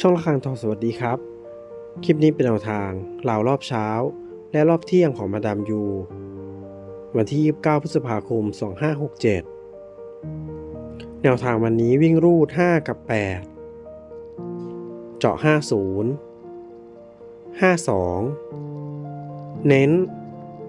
ช่องละครังทองสวัสดีครับ คลิปนี้เป็นแนวทางเหล่ารอบเช้า และรอบเที่ยงของมาดามยู วันที่ 29 พฤษภาคม 2567 แนวทางวันนี้วิ่งรูด 5 กับ 8 เจาะ 50 52 เน้น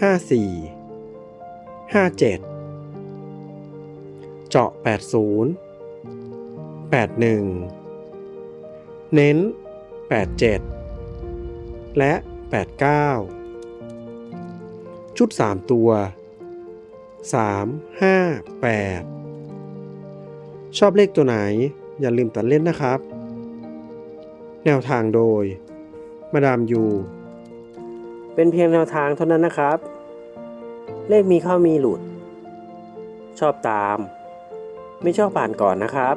54 57 เจาะ 80 81 เน้น 87 และ 89 ชุด 3 ตัว 3 5 8 ชอบเลขตัวไหนอย่าลืมตัดเล่นนะครับ แนวทางโดย มาดามยู เป็นเพียงแนวทางเท่านั้นนะครับ เลขมีเข้ามีหลุด ชอบตาม ไม่ชอบผ่านก่อนนะครับ